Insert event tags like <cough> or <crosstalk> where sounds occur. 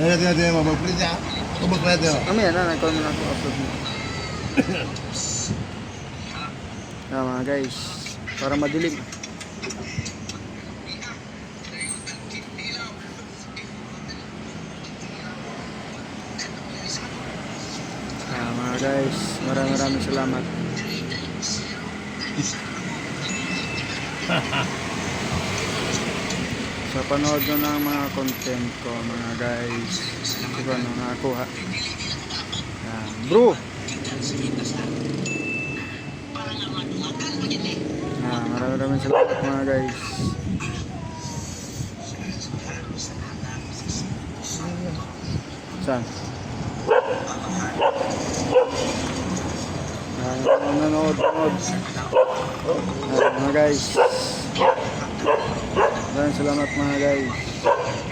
Ayan natin natin mo. Mag-print niya. Tubos pa natin. Mamaya na, nag-call mo na ako upload mo. Yan mga guys, para madilim. Yan mga guys, maraming maraming salamat. <laughs> sa panood nyo ng mga content ko mga guys. Di ba no nakakuha yan. Bro! Yan maraming salamat mga guys. Saan? Yan nanonood nanonood yan mga guys maraming salamat mga guys